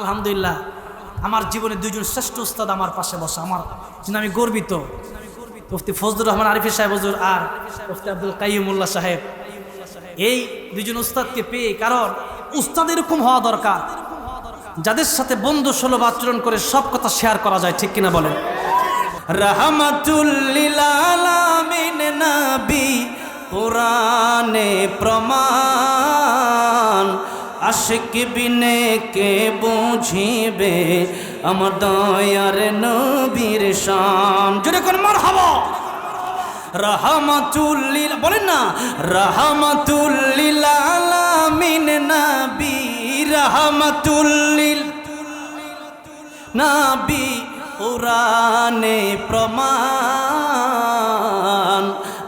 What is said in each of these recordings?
আলহামদুলিল্লাহ, আমার জীবনে দুইজন শ্রেষ্ঠ উস্তাদ আমার পাশে বসে, আমার জন্য আমি গর্বিত। মুফতি ফজলুর রহমান আরিফি সাহেব, হজুর, আর মুফতি আব্দুল কাইমুল্লাহ সাহেব। এই দুজন উস্তাদকে পেয়ে কারণ উস্তাদ এরকম হওয়া দরকার, যাদের সাথে বন্ধু সুলভ আচরণ করে সব কথা শেয়ার করা যায়, ঠিক কিনা বলেন? রহমাতুল্লিল আলামিন নবী পুরানে প্রমাণ। আশিক বিনে কে বুঝিবে আমার দয়ার নবীর শান। জোরে কোন মার হবা রহমাতুল্লিল, বলেন না। রহমাতুল্লিল আলামিন নবী, রহমাতুল্লিল নাবি পুরানে প্রমাণ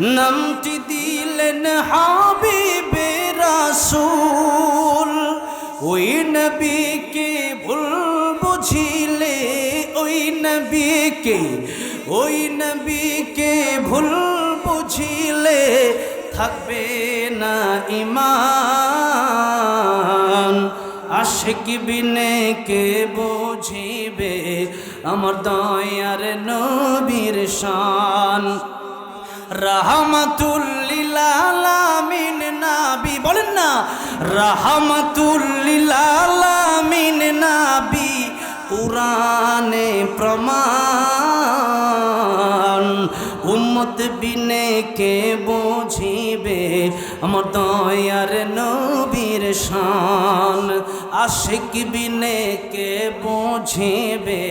নামটি দিলেন হাবিবে রাসূল ওই নবীকে ভুল বুঝিলে, ওই নবীকে ওই নবীকে ভুল বুঝিলে থাকবে না ইমান আশিক বিনে কে বুঝিবে, আমার দয়ার নবীর শান। রাহমাতুল্লিল আলামিন নাবি, বলেন না, রাহমাতুল্লিল আলামিন নাবি পুরানে প্রমাণ, উম্মত বিনে কে বুঝিবে? আমার দয়ার নবীর শান, আশিক বিনে কে বুঝিবে?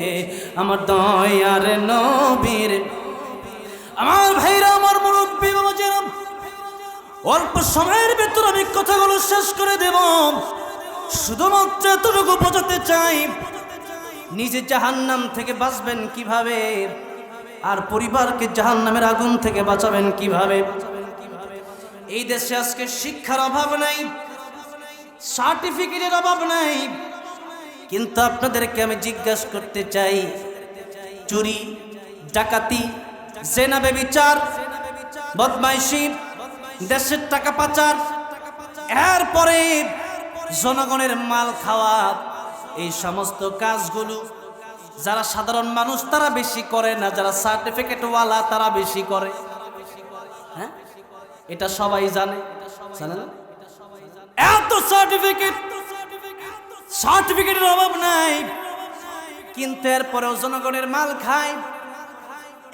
আমার দয়ার নবীর আমার ভাইরা, আমার মুরব্বী বাবাজিরা অল্প সময়ের ভেতর আমি কথাগুলো শেষ করে দেব। শুধুমাত্র এতটুকু বোঝাতে চাই, নিজে জাহান্নাম থেকে বাঁচবেন কীভাবে? আর পরিবারকে জাহান্নামের আগুন থেকে বাঁচাবেন কীভাবে? এই দেশে আজকে শিক্ষার অভাব নাই, সার্টিফিকেটের অভাব নাই। কিন্তু আপনাদেরকে আমি জিজ্ঞাসা করতে চাই, চুরি, ডাকাতি জেনাবে বিচার, বদমাইশি, দেশের টাকা পাচার, এরপরে জনগণের মাল খাওয়া, এই সমস্ত কাজগুলো যারা সাধারণ মানুষ তারা বেশি করে না, যারা সার্টিফিকেটওয়ালা তারা বেশি করে। হ্যাঁ? এটা সবাই জানে। জানে এত সার্টিফিকেট সার্টিফিকেটের অভাব নাই। কিন্তু এরপরেও জনগণের মাল খায়।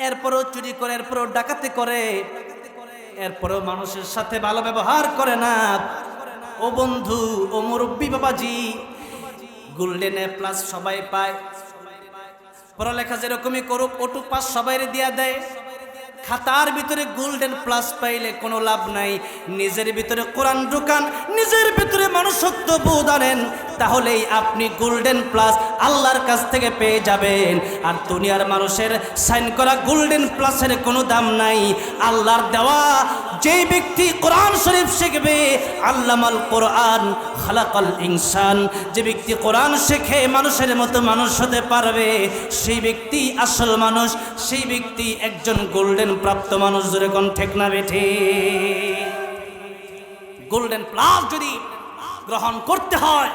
এরপরেও চুরি করে, এরপরও ডাকাতি করে, এরপরও মানুষের সাথে ভালো ব্যবহার করে না। ও বন্ধু, ও মুরব্বী বাবাজি গোল্ডেন এ প্লাস সবাই পায়। পড়ালেখা যেরকমই করুক ওটু পাস সবাই দিয়া দেয়। খাতার ভিতরে গোল্ডেন প্লাস পাইলে কোনো লাভ নাই। নিজের ভিতরে কোরআন ঢুকান, নিজের ভিতরে মানুষত্ব বোধ আনেন, তাহলেই আপনি গোল্ডেন প্লাস আল্লাহর কাছ থেকে পেয়ে যাবেন। আর দুনিয়ার মানুষের সাইন করা গোল্ডেন প্লাসের কোনো দাম নাই। আল্লাহর দেওয়া যেই ব্যক্তি কোরআন শরীফ শিখবে, আল্লামাল কোরআন, খালাকাল ইনসান। যে ব্যক্তি কোরআন শেখে মানুষের মতো মানুষ হতে পারবে, সেই ব্যক্তি আসল মানুষ, সেই ব্যক্তি একজন গোল্ডেন প্রাপ্ত মানুষ ধরে কোন ঠেক না বেঠে। গোল্ডেন প্লাস যদি গ্রহণ করতে হয়,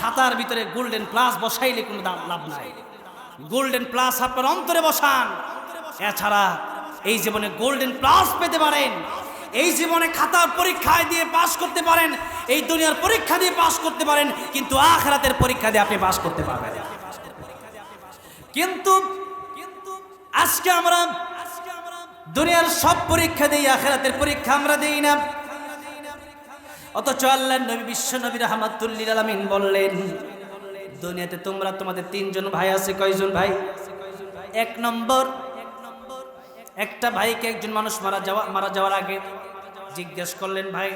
খাতার ভিতরে গোল্ডেন প্লাস বসাইলে কোনো লাভ নাই। গোল্ডেন প্লাস আপনার অন্তরে বসান। এছাড়া এই জীবনে গোল্ডেন প্লাস পেতে পারেন। এই জীবনে খাতার পরীক্ষায় দিয়ে পাশ করতে পারেন, এই দুনিয়ার পরীক্ষা দিয়ে পাশ করতে পারেন, কিন্তু আখরাতের পরীক্ষা দিয়ে আপনি পাশ করতে পারবেন। কিন্তু আজকে আমরা দুনিয়ার সব পরীক্ষা দিই, আখেরাতের পরীক্ষা আমরা দিই না অথচ আল্লাহ নবী, বিশ্ব নবী রহমাতুল্লিল আলমিন বললেন, দুনিয়াতে তোমরা তোমাদের তিনজন ভাই আছে, কয়জন ভাই এক নম্বর একটা ভাইকে একজন মানুষ মারা যাওয়া, মারা যাওয়ার আগে জিজ্ঞেস করলেন, ভাই,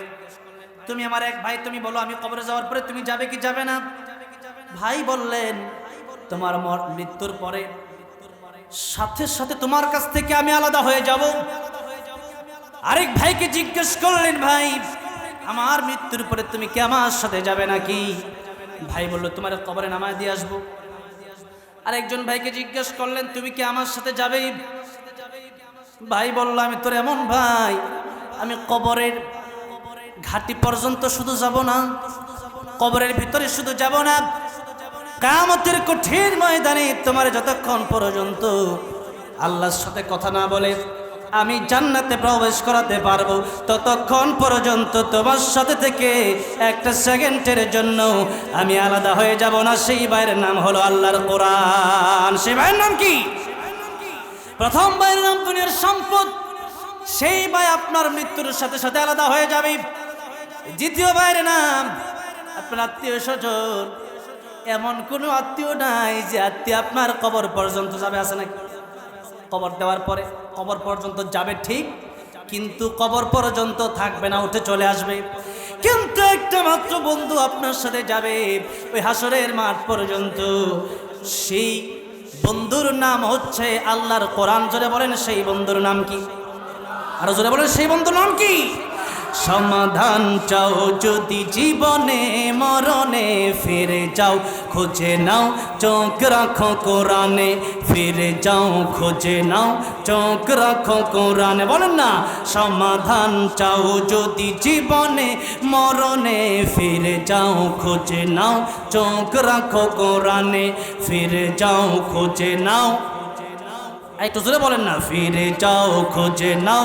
তুমি আমার এক ভাই, তুমি বলো আমি কবরে যাওয়ার পরে তুমি যাবে কি যাবে না? ভাই বললেন, তোমার মৃত্যুর পরে, সাথে সাথে তোমার কাছ থেকে আমি আলাদা হয়ে যাব। আরেক ভাইকে জিজ্ঞেস করলেন, ভাই, আমার মৃত্যুর পরে তুমি কি আমার সাথে যাবে নাকি? ভাই বলল, তোমার কবরে নামায় দিয়ে আসব। আরেকজন ভাইকে জিজ্ঞেস করলেন, তুমি কি আমার সাথে যাবে? ভাই বলল, আমি তোর এমন ভাই, আমি কবরের ঘাটি পর্যন্ত শুধু যাব না, কবরের ভিতরে শুধু যাব না কামতের কঠিন ময়দানে তোমার যতক্ষণ পর্যন্ত আল্লাহর সাথে কথা না বলে আমি জান্নাতে প্রবেশ করাতে পারব, ততক্ষণ পর্যন্ত তোমার সাথে থেকে একটা সেকেন্ডের জন্য আমি আলাদা হয়ে যাব না। সেই ভাইয়ের নাম হলো আল্লাহর কোরআন। সেই ভাইয়ের নাম কি? প্রথম ভাইয়ের নাম দুনিয়ার সম্পদ, সেই ভাই আপনার মৃত্যুর সাথে সাথে আলাদা হয়ে যাবে। দ্বিতীয় ভাইয়ের নাম, আপনার আত্মীয় স্বজন। এমন কোনো আত্মীয় নাই যে আত্মীয় আপনার কবর পর্যন্ত যাবে, আছে নাকি? কবর দেওয়ার পরে কবর পর্যন্ত যাবে ঠিক, কিন্তু কবর পর্যন্ত থাকবে না, উঠে চলে আসবে। কিন্তু একটা মাত্র বন্ধু আপনার সাথে যাবে, ওই হাসরের মাঠ পর্যন্ত। সেই বন্ধুর নাম হচ্ছে আল্লাহর কোরআন। জোরে বলেন, সেই বন্ধুর নাম কি? আরও জোরে বলেন, সেই বন্ধুর নাম কি? সমাধান চাও, যদি জীবনে মরণে ফিরে যাও, খুঁজে নাও, চোখ রাখো কোরআনে, ফিরে যাও, খুঁজে নাও, চোখ রাখো কোরআনে। বলেন না, সমাধান চাও, যদি জীবনে মরণে ফিরে যাও, খুঁজে নাও, চোখ রাখো কোরআনে, ফিরে যাও, খুঁজে নাও। একটু জোরে বলেন না, ফিরে যাও, খুঁজে নাও।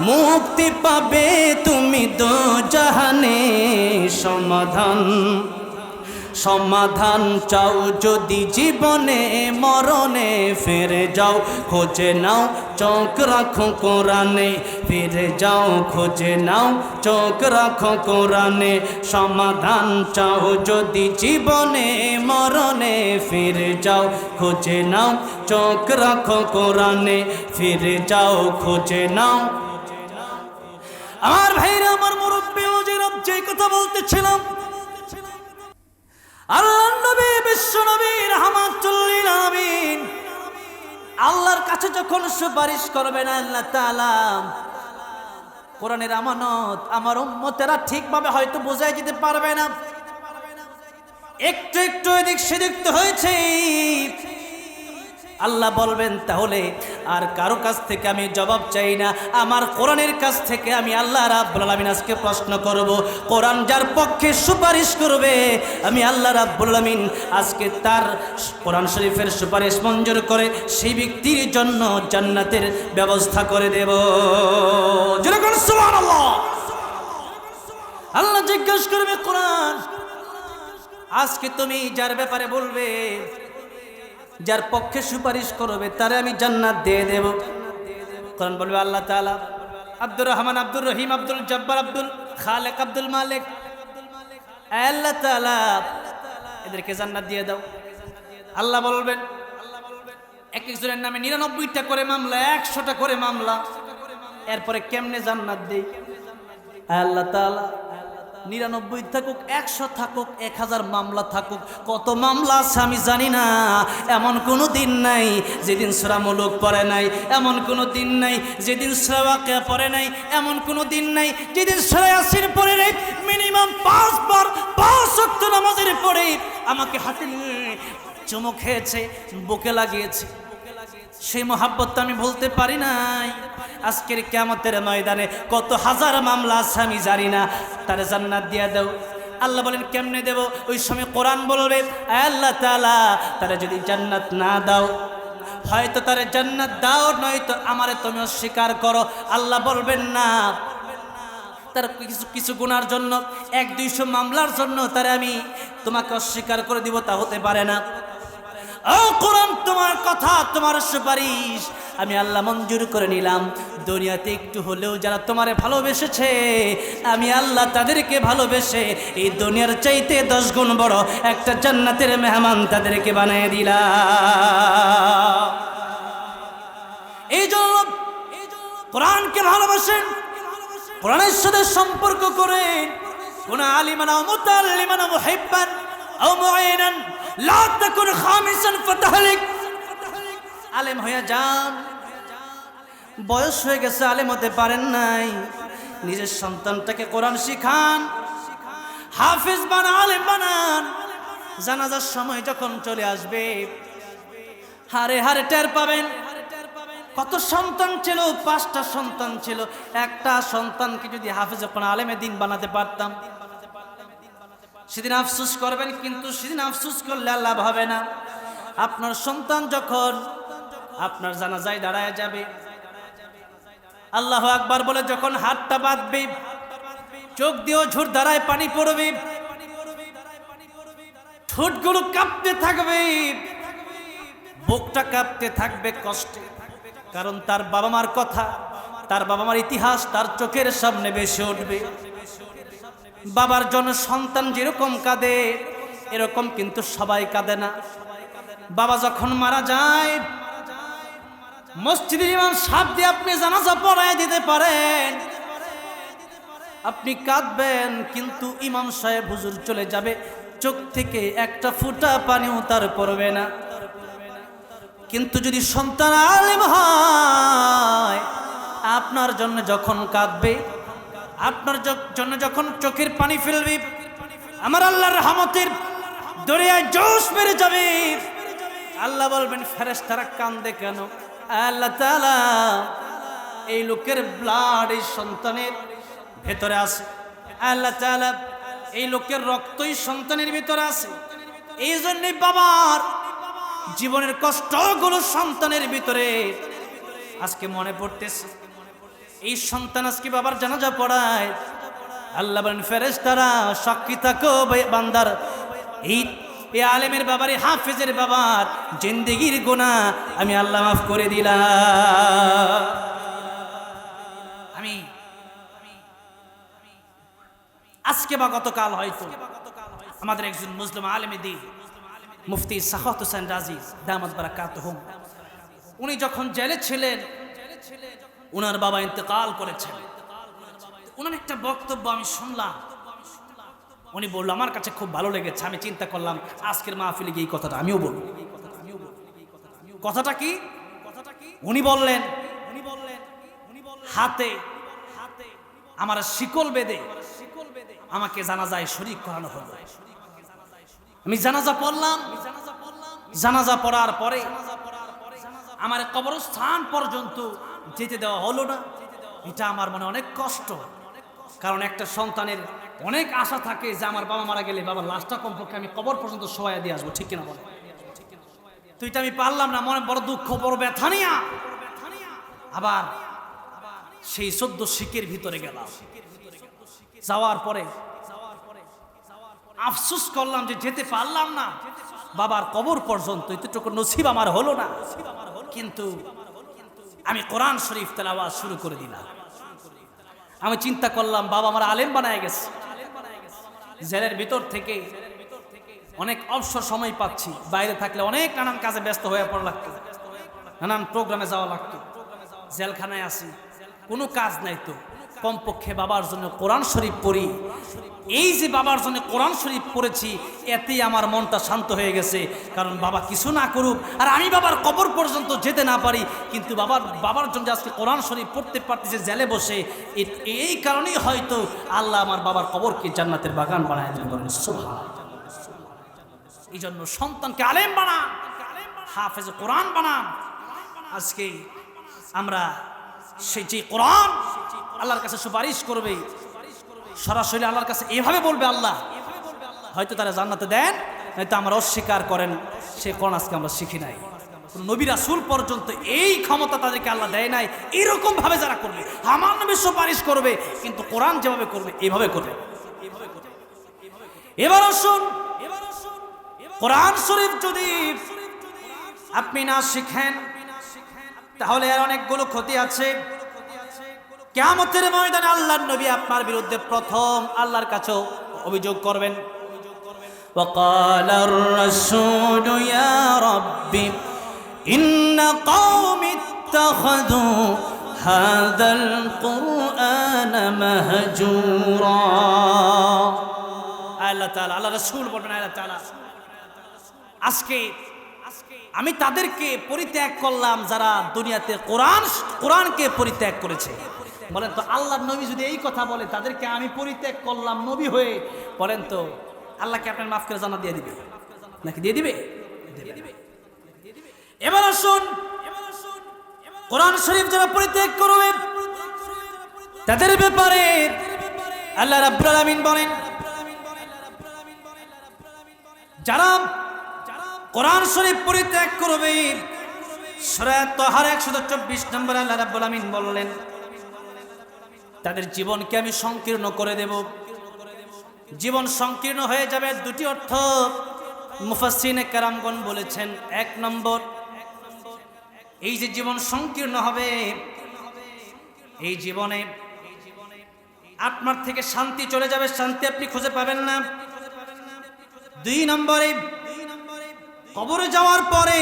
মুক্তি পাবে তুমি দো জাহানে। সমাধান সমাধান চাও যদি জীবনে, মরণে ফিরে যাও, খোঁজে নাও, চোখ রাখো কোরআনে। ফিরে যাও, খোঁজে নাও, চোখ রাখো কোরআনে। সমাধান চাও যদি জীবনে, মরণে ফিরে যাও, খোঁজে নাও, চোখ রাখো কোরআনে। ফিরে যাও, খোঁজে নাও আমার ভাইরা, আমার মুরব্বী ওজিরব যে কথা বলতেছিলাম আল্লাহ নবী, বিশ্ব নবী, রহমাতুল্লিল আমিন আল্লাহর কাছে যখন সুপারিশ করবেন আল্লাহ তাআলা, কোরআনের আমানত আমার উম্মতেরা ঠিকভাবে হয়তো বোঝাই দিতে পারবে না। একটু একটু এদিক সেদিক তো হয়েছে। আল্লাহ বলবেন, তাহলে আর কারও কাছ থেকে আমি জবাব চাই না। আমার কোরআনের কাছ থেকে আমি আল্লাহ রাব্বুল আলামিন আজকে প্রশ্ন করব। কোরআন যার পক্ষে সুপারিশ করবে, আমি আল্লাহ রাব্বুল আলামিন আজকে তার কোরআন শরীফের সুপারিশ মঞ্জুর করে সেই ব্যক্তির জন্য জান্নাতের ব্যবস্থা করে দেব। আল্লাহ জিজ্ঞেস করবে, কোরআন, আজকে তুমি যার ব্যাপারে বলবে যার পক্ষে সুপারিশ করবে, তারে আমি জান্নাত দিয়ে দেব। কোরআন বলবে, আল্লাহ তাআলা, আব্দুর রহমান, আব্দুর রহিম, আব্দুল জব্বার, আব্দুল খালেক, আব্দুল মালিক আল্লাহ তাআলা, এদেরকে জান্নাত দিয়ে দাও। আল্লাহ বলবেন, এক একজনের নামে নিরানব্বইটা করে মামলা, একশোটা করে মামলা, এরপরে কেমনে জান্নাত দেই? আল্লাহ তাআলা নিরানব্বই থাকুক, একশো থাকুক, এক হাজার মামলা থাকুক। কত মামলা আছে আমি জানি না। এমন কোনো দিন নাই যেদিন সুরামূলক পড়ে নাই। এমন কোনো দিন নাই যেদিন সুরাওয়াকে পড়ে নাই। এমন কোনো দিন নাই যেদিন সুরায়াসির পড়ে নাই। মিনিমাম পাঁচবার পাঁচ নামাজের পড়ে আমাকে হাতে নিয়ে চুমো খেয়েছে, বুকে লাগিয়েছে। সেই মোহাব্বত আমি বলতে পারি নাই। আজকের কেমতের ময়দানে কত হাজার মামলা আছে আমি জানি না। তারে জান্নাত দিয়া দাও। আল্লাহ বলেন, কেমনে দেব? ওই সময় কোরআন বলবে "আয় আল্লাহ তালা তারা যদি জান্নাত না দাও, হয়তো তারে জান্নাত দাও, নয়তো আমারে তুমি অস্বীকার করো। আল্লাহ বলবেন, না। তার কিছু কিছু গুণার জন্য, এক দুইশো মামলার জন্য তারা আমি তোমাকে অস্বীকার করে দিব, তা হতে পারে না। ও কোরআন, তোমার কথা, তোমার সুপারিশ। আমি আল্লাহ মঞ্জুর করে নিলাম। দুনিয়াতে একটু হলেও যারা তোমারে ভালোবেসেছে, আমি আল্লাহ তাদেরকে ভালোবেসে এই দুনিয়ার চাইতে দশ গুণ বড় একটা জান্নাতের মেহমান তাদেরকে বানিয়ে দিলাম। এই জন্য কোরআনকে ভালোবাসেন, কোরআনের সাথে সম্পর্ক করেন। কোন আলিমানা মুতাল্লিমানা মুহিব্বান। আও মুআইনান, লা তাকুন খামিসান ফাতাহলিক। আলেম হয়ে যান। বয়স হয়ে গেছে, আলেম হতে পারেন নাই। নিজের সন্তানটাকে কোরআন শিখান। হাফিজ বানা, আলেম বানান। জানাজার সময় যখন চলে আসবে, হারে হারে টের পাবেন। কত সন্তান ছিল, পাঁচটা সন্তান ছিল। একটা সন্তানকে যদি হাফিজ কোন আলেমে দিন বানাতে পারতাম। সেদিন আফসুস করবেন, কিন্তু সেদিন আফসুস করলে আর লাভ হবে না। আপনার সন্তান যখন আপনার জানাজায় দাঁড়ায় যাবে, আল্লাহ আকবার বলে যখন হাতটা বাঁধবে, চোখ দিয়েও ঝুট দাঁড়ায় পানি পড়বে, ঠোঁটগুলো কাঁপতে থাকবে, বুকটা কাঁপতে থাকবে কষ্টে। কারণ তার বাবা মার কথা, তার বাবা মার ইতিহাস তার চোখের সামনে বেশি উঠবে। বাবার জন্য সন্তান যেরকম কাঁদে, এরকম কিন্তু সবাই কাঁদে না। বাবা যখন মারা যায়, মসজিদের ইমাম সাপ দিয়ে আপনি জানাজা পড়ায় দিতে পারেন। আপনি কাঁদবেন, কিন্তু ইমাম সাহেব হুজুর চলে যাবে, চোখ থেকে একটা ফুটা পানিও তার পড়বে না। কিন্তু যদি সন্তান আলেম হয়, আপনার জন্য যখন কাঁদবে আপনার জন্য যখন চোখের পানি ফেলবে, আমার আল্লাহর রহমতের দরিয়ায় জোশ বেড়ে যাবে। আল্লাহ বলবেন ফেরেস তারা কান্দে কেন? আল্লাহ তাআলা এই লোকের ব্লাড এই সন্তানের ভেতরে আছে। আল্লাহ তাআলা এই লোকের রক্তই সন্তানের ভিতরে আছে। এই জন্যই বাবার জীবনের কষ্টগুলো সন্তানের ভিতরে আজকে মনে পড়তেছে। এই সন্তান আজকে বাবার জানাজা পড়ায়। আল্লাহ বলেন ফেরেস তারা সাক্ষী থাকো বান্দার। এই এই আলেমের বাবার, হাফেজের বাবার জিন্দিগির গোনা আমি আল্লাহ মাফ করে দিলাম। আমি আজকে বা গতকাল হয়তো আমাদের একজন মুসলিম আলেমে দিন মুফতি সাহত হোসেন রাজি দামাত বারাকাত হুম উনি যখন জেলে ছিলেন উনার বাবা ইন্তেকাল করেছেন। ওনার একটা বক্তব্য আমি শুনলাম। উনি বলল, আমার কাছে খুব ভালো লেগেছে, আমি চিন্তা করলাম আজকের মাহফিলে গিয়ে এই কথাটা আমিও বলব। কথাটা কি? উনি বললেন উনি বললেন হাতে হাতে আমার শিকল বেঁধে আমাকে জানাজায় শরীক করানো হলো। আমি জানাজা পড়লাম। জানাজা পড়ার পরে আমার কবরস্থান পর্যন্ত যেতে দেওয়া হলো না। এটা আমার মনে অনেক কষ্ট। কারণ একটা সন্তানের অনেক আশা থাকে যে আমার বাবা মারা গেলে বাবার লাশটা কমপক্ষে আমি কবর পর্যন্ত সবাই দিয়ে আসব, ঠিক কিনা বলে তো এটা আমি পারলাম না, মনে বড় দুঃখ, বড় ব্যথা নিয়া। আবার সেই সদ্য শিখের ভিতরে গেলাম। যাওয়ার পরে আফসুস করলাম যে যেতে পারলাম না। বাবার কবর পর্যন্ত এতটুকু নসিব আমার হলো না। কিন্তু আমি কোরআন শরীফ তেলাওয়াজ শুরু করে দিলাম। আমি চিন্তা করলাম, বাবা আমার আলেম বানায় গেছে। জেলের ভিতর থেকে অনেক অবসর সময় পাচ্ছি। বাইরে থাকলে অনেক নানান কাজে ব্যস্ত হয়ে পড়া লাগতো। নানান প্রোগ্রামে যাওয়া লাগতো। জেলখানায় আসি। কোনো কাজ নাই তো। কমপক্ষে বাবার জন্য কোরআন শরীফ পড়ি। এই যে বাবার জন্য কোরআন শরীফ পড়েছি, এতেই আমার মনটা শান্ত হয়ে গেছে। কারণ বাবা কিছু না করুক, আর আমি বাবার কবর পর্যন্ত যেতে না পারি, কিন্তু বাবার বাবার জন্য আজকে কোরআন শরীফ পড়তে পারতেছে, জেলে বসে এই কারণেই হয়তো আল্লাহ আমার বাবার কবরকে জান্নাতের বাগান বানায় দিলেন এই জন্য সন্তানকে আলেম বানান, হাফেজ কোরআন বানান। আজকে আমরা সেই যে কোরআন আল্লাহর কাছে সুপারিশ করবে। সরাসরি আল্লাহর কাছে এভাবে বলবে আল্লাহ, হয়তো তারা জান্নাতে দেন হয়তো আমরা অস্বীকার করেন, সে কোরআন আজকে আমরা শিখি নাই। কোন নবী রাসূল পর্যন্ত এই ক্ষমতা তাদেরকে আল্লাহ দেয় নাই, এরকম ভাবে যারা করবে, আমার নামে সুপারিশ করবে, কিন্তু কোরআন যেভাবে করবে, এভাবে করবে। এবার আসুন, কোরআন শরীফ যদি আপনি না শিখেন, তাহলে এর অনেকগুলো ক্ষতি আছে। কেমতের ময়দানে আল্লাহর নবী আপনার বিরুদ্ধে প্রথম আল্লাহর কাছেও অভিযোগ করবেন وقال الرسول يا رب إن قوم اتخذوا هذا القرآن مهجورا আল্লাহ তাআলা আল্লাহ রাসূল বলেন আল্লাহ তাআলা আজকে আমি তাদেরকে পরিত্যাগ করলাম যারা দুনিয়াতে কোরআন কোরআনকে পরিত্যাগ করেছে বলেন তো, আল্লাহর নবী যদি এই কথা বলে, তাদেরকে আমি পরিত্যাগ করলাম নবী হয়ে, বলেন তো, আল্লাহকে আপনার মাফ করে জানা দিয়ে দিবে? নাকি দিয়ে দিবে? এবার আসুন, কোরআন শরীফ যারা পরিত্যাগ করবে তাদের ব্যাপারে আল্লাহ রাব্বুল আলামিন বলেন, যারা কোরআন শরীফ পরিত্যাগ করবে সরাত তোহার একশো চব্বিশ নম্বর আল্লাহ রাব্বুল আমিন বললেন তাদের জীবনকে আমি সংকীর্ণ করে দেব। জীবন সংকীর্ণ হয়ে যাবে দুটি অর্থ। মুফাসিনে কারামগণ বলেছেন, এক নম্বর, এই যে জীবন সংকীর্ণ হবে, এই জীবনে আপনার থেকে শান্তি চলে যাবে, শান্তি আপনি খুঁজে পাবেন না। দুই নম্বরে, কবরে যাওয়ার পরে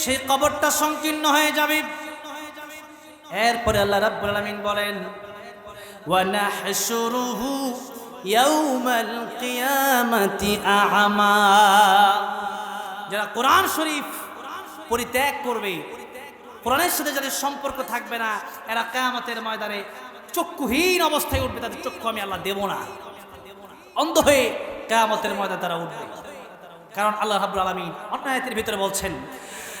সেই কবরটা সংকীর্ণ হয়ে যাবে। এরপরে আল্লাহ রাব্বুল আলামিন বলেন নাহশুরুহু ইয়াউমাল কিয়ামাতি আ'মা যারা কোরআন শরীফ পরিত্যাগ করবে, কোরআনের সাথে যাদের সম্পর্ক থাকবে না, এরা কিয়ামতের ময়দানে চক্ষুহীন অবস্থায় উঠবে, তাদের চক্ষু আমি আল্লাহ দেব না। অন্ধ হয়ে কিয়ামতের ময়দানে তারা উঠবে। কারণ আল্লাহ রাব্বুল আলামিন অন্য আয়াতের ভিতরে বলছেন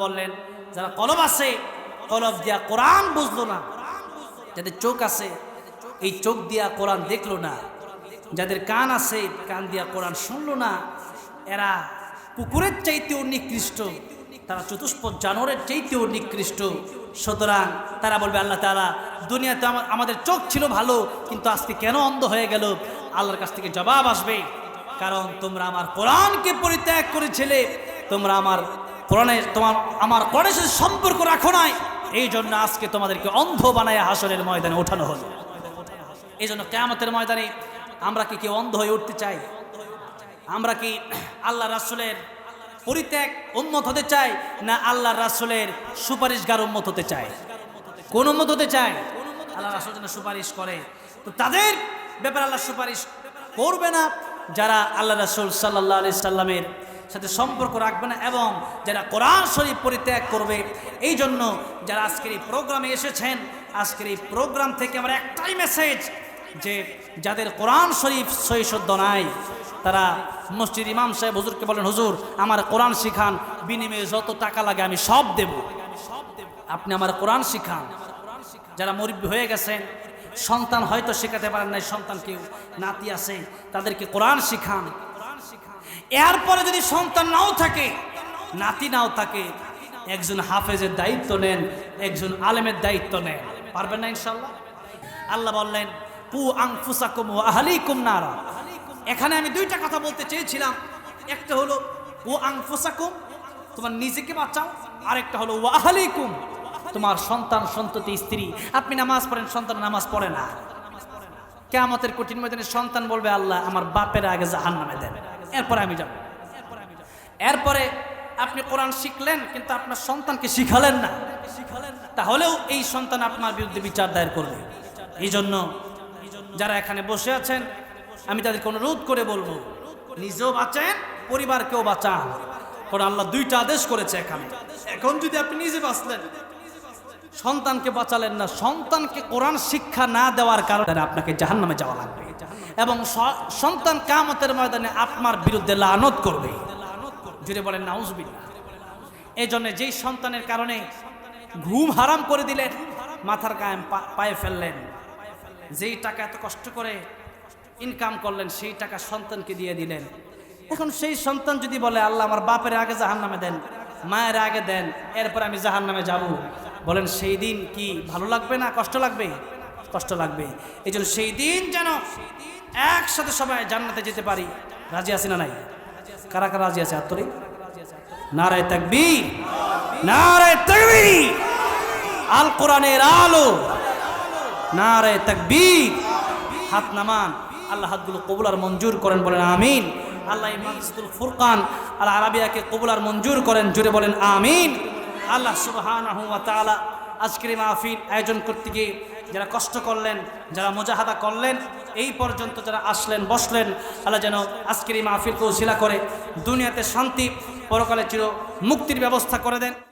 বললেন, যারা কলব আছে কলব দিয়া কোরআন বুঝলো না, যাদের চোখ আছে, এই চোখ দিয়া কোরআন দেখল না, যাদের কান আছে, কান দিয়া কোরআন শুনলো না, এরা কুকুরের চাইতেও নিকৃষ্ট, তারা চতুষ্প জানোয়ারের চাইতেও নিকৃষ্ট। সুতরাং তারা বলবে, আল্লাহ তালা দুনিয়াতে আমা- আমাদের চোখ ছিল ভালো, কিন্তু আজকে কেন অন্ধ হয়ে গেল? আল্লাহর কাছ থেকে জবাব আসবে, কারণ তোমরা আমার কোরআনকে পরিত্যাগ করেছিলে, তোমরা আমার কোরআনের তোমার, আমার কোরআনের সাথে সম্পর্ক রাখো নাই। এই জন্য আজকে তোমাদেরকে অন্ধ বানায় হাসরের ময়দানে ওঠানো হলো। এই জন্য কেয়ামতের ময়দানে আমরা কি কেউ অন্ধ হয়ে উঠতে চাই? আমরা কি আল্লাহ রাসুলের পরিত্যাগ উন্মত হতে চাই, না আল্লাহ রাসুলের সুপারিশগার উন্মত হতে চাই? কোন উন্মত হতে চাই? আল্লাহ রাসুল যেন সুপারিশ করে। তো তাদের ব্যাপারে আল্লাহ সুপারিশ করবে না। যারা আল্লাহ রাসুল সাল্লাহ আলি সাল্লামের সাথে সম্পর্ক রাখবে না এবং যারা কোরআন শরীফ পরিত্যাগ করবে এই জন্য যারা আজকের এই প্রোগ্রামে এসেছেন, আজকের এই প্রোগ্রাম থেকে আমার একটাই মেসেজ যে যাদের কোরআন শরীফ শুদ্ধ নাই, তারা মসজিদ ইমাম সাহেব হুজুরকে বলেন, হুজুর, আমার কোরআন শিখান, বিনিময়ে যত টাকা লাগে আমি সব দেব। আপনি আমার কোরআন শিখান। যারা মুরব্বী হয়ে গেছেন, সন্তান হয়তো শেখাতে পারেন নাই, সন্তান কেউ, নাতি আছে, তাদেরকে কোরআন শিখান। এরপরে যদি সন্তান নাও থাকে, নাতি নাও থাকে, একজন হাফেজের দায়িত্ব নেন, একজন আলেমের দায়িত্ব নেন। পারবেন না ইনশাল্লাহ? আল্লাহ বললেন পু কু আংফুসাকুম ও আহলিকুম নারা। এখানে আমি দুইটা কথা বলতে চেয়েছিলাম। একটা হলো ও আংফুসাকুম তোমার নিজেকে বাঁচাও। আরেকটা হলো ও আহলিকুম, তোমার সন্তান সন্ততি স্ত্রী। আপনি নামাজ পড়েন, সন্তান নামাজ পড়ে না। কেমতের কঠিন ময়দানে সন্তান বলবে, আল্লাহ, আমার বাপের আগে জাহান নামে দেন। এরপরে আমি যাব। এরপরে আপনি কোরআন শিখলেন, কিন্তু আপনার সন্তানকে শিখালেন না। শিখালেন তাহলেও এই সন্তান আপনার বিরুদ্ধে বিচার দায়ের করবে। এই জন্য যারা এখানে বসে আছেন, আমি তাদেরকে অনুরোধ করে বলব, নিজেও বাঁচেন, পরিবারকেও বাঁচান। কারণ আল্লাহ দুইটা আদেশ করেছে এখানে। এখন যদি আপনি নিজে বাঁচলেন, সন্তানকে বাঁচালেন না, সন্তানকে কোরআন শিক্ষা না দেওয়ার কারণে আপনাকে জাহান্নামে যাওয়া লাগবে। এবং সন্তান কামতের ময়দানে আপনার বিরুদ্ধে লানত করবে। জুড়ে বলেন নাউজবিল্লা এই জন্য যেই সন্তানের কারণে ঘুম হারাম করে দিলেন, মাথার পা- পায়ে ফেললেন, যেই টাকা এত কষ্ট করে ইনকাম করলেন, সেই টাকা সন্তানকে দিয়ে দিলেন। এখন সেই সন্তান যদি বলে, আল্লাহ আমার বাপের আগে জাহান নামে দেন, মায়ের আগে দেন, এরপর আমি জাহান নামে যাব। বলেন, সেই দিন কি ভালো লাগবে না কষ্ট লাগবে? কষ্ট লাগবে। এই জন্য সেই দিন যেন একসাথে সবাই জান্নাতে যেতে পারি। রাজি আছি না নাই? কারা কারা রাজি আছে? আত্মরি? নারায় তাকবীর। নারায় তাকবীর। আল কোরআনের আলো। নারে তাকবীর। হাত নামান। আল্লাহ হাতগুলো কবুল আর মঞ্জুর করেন বলেন আমিন। আল্লাহ এই ফুরকান আল আরাবিয়াকে কবুল আর মঞ্জুর করেন, জুড়ে বলেন আমিন। আল্লাহ তাআলা আজকের মাহফিল আয়োজন করতে গিয়ে যারা কষ্ট করলেন, যারা মোজাহাদা করলেন, এই পর্যন্ত যারা আসলেন, বসলেন, আল্লাহ যেন আজকের এই মাহফিলকে উশিলা করে, দুনিয়াতে শান্তি, পরকালে চির মুক্তির ব্যবস্থা করে দেন।